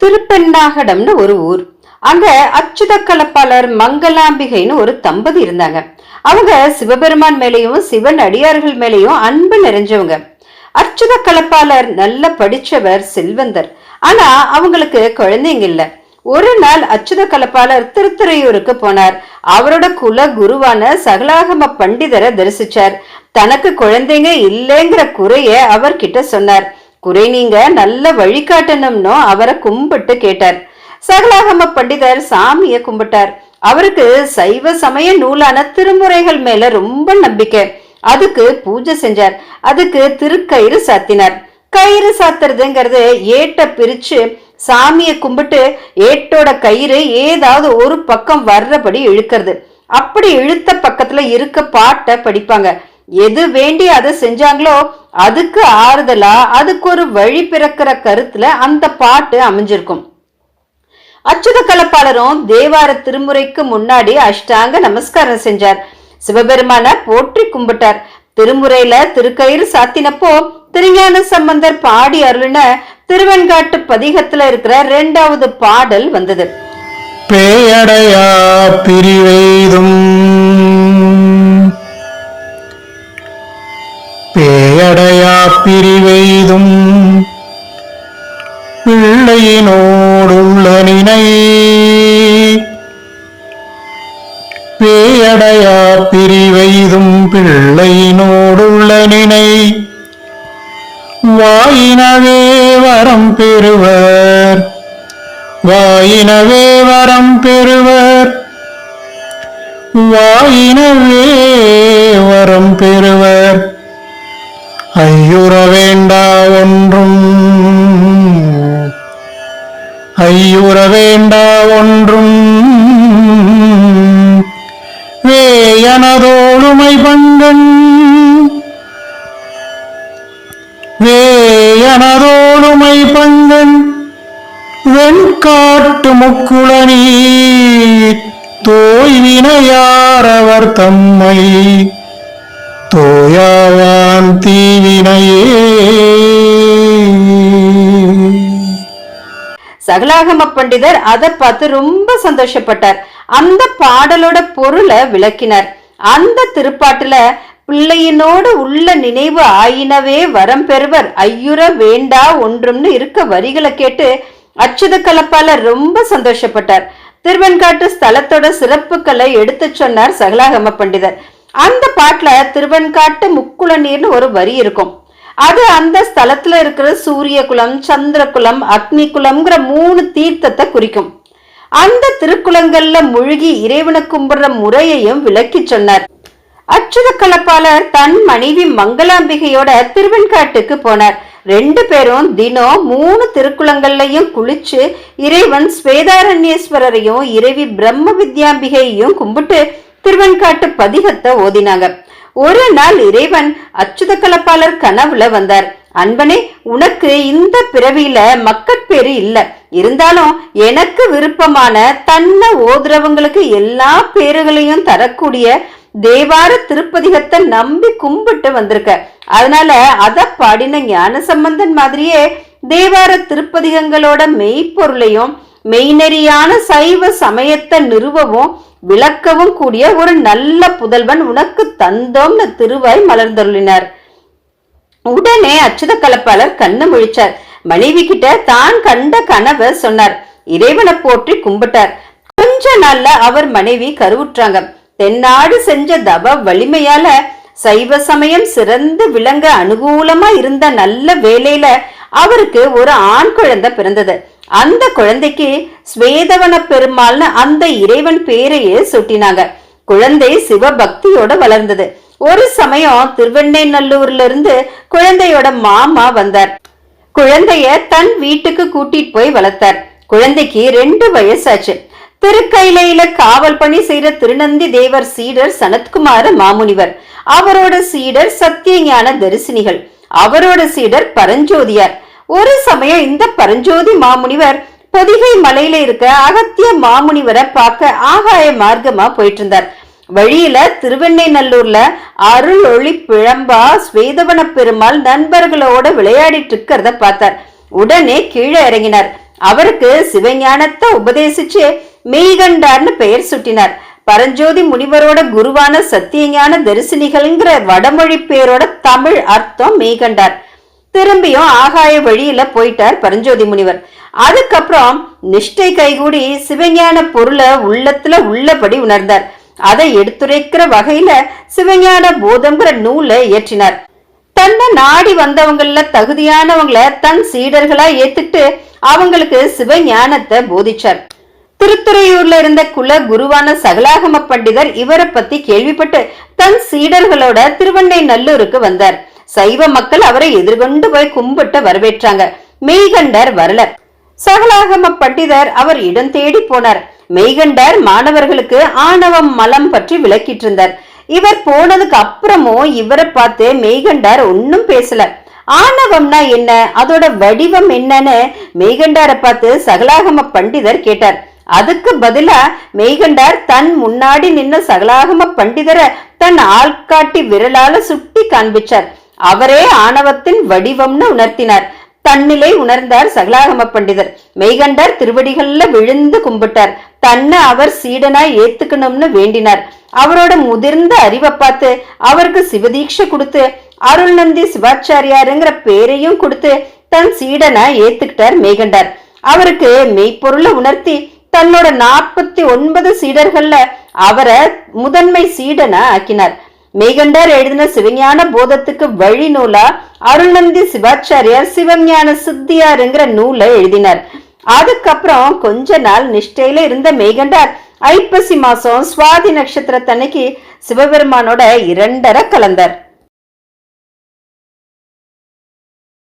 திருப்பெண்ணாகடம்னு ஒரு ஊர். அங்க அச்சுத கலப்பாளர் மங்களாம்பிகைன்னு ஒரு தம்பதி இருந்தாங்க. அவங்க சிவபெருமான் மேலையும் சிவன் அடியார்கள் மேலையும் அன்பு நிறைஞ்சவங்க. அச்சுத கலப்பாளர் நல்ல படிச்சவர் செல்வந்தர். ஆனா அவங்களுக்கு குழந்தைங்க இல்ல. ஒரு நாள் அச்சுத கலப்பாளர் திருத்துறையூருக்கு போனார். அவரோட குல குருவான சகலாகம பண்டிதரை தரிசிச்சார். தனக்கு குழந்தைங்க இல்லைங்கிற குறைய அவர்கிட்ட சொன்னார். குறை நீங்க நல்ல வழிகாட்டணும்னு அவரை கும்பிட்டு கேட்டார். சகலாகம பண்டிதர் சாமிய கும்பிட்டார். அவருக்கு சைவ சமய நூலான திருமுறைகள் மேல ரொம்ப நம்பிக்கை. அதுக்கு பூஜை செஞ்சார். அதுக்கு திருக்கயிறு சாத்தினார். கயிறு சாத்துறதுங்கிறது ஏட்ட பிரிச்சு சாமியை கும்பிட்டு ஏட்டோட கயிறு ஏதாவது ஒரு பக்கம் வர்றபடி இழுக்கிறது. அப்படி இழுத்த பக்கத்துல இருக்க பாட்டை படிப்பாங்க. எது வேண்டி அதை செஞ்சாங்களோ அதுக்கு ஆறுதலா அதுக்கு ஒரு வழி பிறக்கிற கருத்துல அந்த பாட்டு அமைஞ்சிருக்கும். அச்சுத கலப்பாளரும் தேவார திருமுறைக்கு முன்னாடி அஷ்டாங்க நமஸ்காரம் செஞ்சார். சிவபெருமான போற்றி கும்பிட்டார். திருமுறையில திருக்கயிறு சாத்தினப்போ திருஞான சம்பந்தர் பாடி அருளின திருவெண்காட்டு பதிகத்துல இருக்கிற ரெண்டாவது பாடல் வந்தது. பேயடையா பிரிவெய்தும். பேயடையா பிரிவெய்தும். பிள்ளையினோடுள்ள நினை பேயடையா பிரிவெய்தும். பிள்ளையினோடுள்ள நினை வாயினவே வரம் பெறுவர். வாயினவே வரம் பெறுவர். வாயினவே வரம் பெறுவர். ஐயுற வேண்டா ஒன்றும். ஐயுற வேண்டா ஒன்றும். வேயனதோளுமை பங்கன். காட்டு முக்குளனி தோய்வினையாரவர் தம்மை. தோயாவான் தீவினையே. சகலாகம பண்டிதர் அதை பார்த்து ரொம்ப சந்தோஷப்பட்டார். அந்த பாடலோட பொருளை விளக்கினார். அந்த திருப்பாட்டுல பிள்ளையினோடு உள்ள நினைவு ஆயினவே வரம் பெறுவர். ஐயுற வேண்டா ஒன்றும்னு இருக்க வரிகளை கேட்டு அச்சுத கலப்பால ரொம்ப சந்தோஷப்பட்டார். திருவெண்காட்டு ஸ்தலத்தோட சிறப்புகளை எடுத்து சொன்னார் சகலாகம பண்டிதர். அந்த பாட்டுல திருவெண்காட்டு முக்குள நீர்னு ஒரு வரி இருக்கும். அது அந்த ஸ்தலத்துல இருக்கிற சூரிய குலம் சந்திர குலம் அக்னி குலம்ங்கிற மூணு தீர்த்தத்தை குறிக்கும். அந்த திருக்குளங்கள்ல முழுகி இறைவனை கும்பிடுற முறையையும் விளக்கி சொன்னார். அச்சுத கலப்பாளர் தன் மனைவி மங்களாம்பிகையோட திருவெண்காட்டுக்கு போனார். ரெண்டு பேரும் தினம் மூணு திருக்குளங்கள்லையும் குளிச்சு இறைவன் ஸ்வேதாரண்யேஸ்வரரையும் இறைவி பிரம்ம வித்யாம்பிகையையும் கும்பிட்டு திருவெண்காட்டு பதிகத்தை ஓதினாங்க. ஒரு நாள் இறைவன் அச்சுத கலப்பாளர் கனவுல வந்தார். அன்பனே உனக்கு இந்த பிறவியில மக்கட்பேரு இல்ல. இருந்தாலும் எனக்கு விருப்பமான தன்னை ஓதுறவங்களுக்கு எல்லா பேறுகளையும் தரக்கூடிய தேவார திருப்பதிகத்தை நம்பி கும்பிட்டு வந்திருக்க. அதனால அத பாடின ஞான சம்பந்தன் மாதிரியே தேவார திருப்பதிகங்களோட மெய்ப்பொருளையும் மெய்நெறியான சைவ சமயத்தை நிறுவவும் விளக்கவும் கூடிய ஒரு நல்ல புதல்வன் உனக்கு தந்தோம்னு திருவாய் மலர்ந்தருளினார். உடனே அச்சுத கலப்பாளர் கண்ணு முழிச்சார். மனைவி கிட்ட தான் கண்ட கனவை சொன்னார். இறைவனை போற்றி கும்பிட்டார். கொஞ்ச நாள்ல அவர் மனைவி கருவுற்றாங்க. தென்னாடு செஞ்ச தவ வலிமையால சைவ சமயம் சிறந்து விளங்க அனுகூலமா இருந்த நல்ல வேலையில அவருக்கு ஒரு ஆண் குழந்தை பிறந்தது. அந்த குழந்தைக்கு ஸ்வேதவன பெருமாள்னு அந்த இறைவன் பேரையே சுட்டினாங்க. குழந்தை சிவபக்தியோட வளர்ந்தது. ஒரு சமயம் திருவெண்ணைநல்லூர்ல இருந்து குழந்தையோட மாமா வந்தார். குழந்தைய தன் வீட்டுக்கு கூட்டிட்டு போய் வளர்த்தார். குழந்தைக்கு ரெண்டு வயசாச்சு. திருக்கைலையில காவல் பணி செய்யற திருநந்தி தேவர் சீடர் சனத்குமார மாமுனிவர். அவரோட சீடர் சத்தியஞான தரிசினிகள். அவரோட சீடர் பரஞ்சோதியார். ஒரு சமயம் இந்த பரஞ்சோதி மாமுனிவர் பொதிகை மலையில இருக்க அகத்திய மாமுனிவரை பார்க்க ஆகாய மார்க்கமா போயிட்டு இருந்தார் வழியில திருவெண்ணைநல்லூர்ல அருள் ஒளி பிழம்பா ஸ்வேதவன பெருமாள் நண்பர்களோட விளையாடிட்டு இருக்கிறத பார்த்தார். உடனே கீழே இறங்கினார். அவருக்கு சிவஞானத்தை உபதேசிச்சு மெய்கண்டார்னு பெயர் சுட்டினார். பரஞ்சோதி முனிவரோட குருவான சத்தியஞான தரிசினிகள்ங்கிற வடமொழி பேரோட தமிழ் அர்த்தம் மெய்கண்டார் திரும்பியும் ஆகாய வழியில போயிட்டார் பரஞ்சோதி முனிவர். அதுக்கப்புறம் நிஷ்டை கைகூடி சிவஞான பொருளை உள்ளத்துல உள்ளபடி உணர்ந்தார். அதை எடுத்துரைக்கிற வகையில சிவஞான போதம்ங்கிற நூலை இயற்றினார். தன்னை நாடி வந்தவங்கள தகுதியானவங்கள தன் சீடர்களா ஏத்துட்டு அவங்களுக்கு சிவஞானத்தை போதிச்சார். திருத்துறையூர்ல இருந்த குல குருவான சகலாகம பண்டிதர் இவரை பத்தி கேள்விப்பட்டு தன் சீடர்களோட திருவண்ணை நல்லூருக்கு வந்தார். சைவ மக்கள் அவரை எதிர்கொண்டு போய் கும்பிட்டு வரவேற்றாங்க. மெய்கண்டர் வரல சகலாகம பண்டிதர் அவர் இடம் தேடி போனார். மெய்கண்டர் மாணவர்களுக்கு ஆணவம் மலம் பற்றி விளக்கிட்டு இருந்தார் இவர் போனதுக்கு அப்புறமும் இவரை பார்த்து மெய்கண்டார் ஒன்னும் பேசல. ஆணவம்னா என்ன? அதோட வடிவம் என்னன்னு மெய்கண்டாரை பார்த்து சகலாகம பண்டிதர் கேட்டார். அதுக்கு பதிலா மெய்கண்டார் தன் முன்னாடி நின்ன சகலாகம பண்டிதரை தன் ஆள்காட்டி விரலால சுட்டி காண்பிச்சார். அவரே ஆணவத்தின் வடிவம்னு உணர்த்தினார். தன்னிலை உணர்ந்தார் சகலாகம பண்டிதர். மெய்கண்டார் திருவடிகள்ல விழுந்து கும்பிட்டார். தன்னை அவர் சீடனாய் ஏத்துக்கணும்னு வேண்டினார். அவரோட முதிர்ந்த அறிவை பார்த்து அவருக்கு சிவதீட்சை கொடுத்து அருள்நந்தி சிவாச்சாரியாருங்கிற பேரையும் கொடுத்து தன் சீடனா ஏத்துக்கிட்டார் மேகண்டார் அவருக்கு மெய்ப்பொருளை உணர்த்தி தன்னோட நாற்பத்தி ஒன்பது சீடர்கள்ல அவரை முதன்மை சீடனா ஆக்கினார். மேகண்டார் எழுதின சிவஞான போதத்துக்கு வழி நூலா அருள்நந்தி சிவாச்சாரியார் சிவஞான சித்தியாருங்கிற நூலை எழுதினார். அதுக்கப்புறம் கொஞ்ச நாள் நிஷ்டையில இருந்த மெய்கண்டார் ஐப்பசி மாசம் சுவாதி நட்சத்திரத்தன்னைக்கு சிவபெருமானோட இரண்டரை கலந்தார்.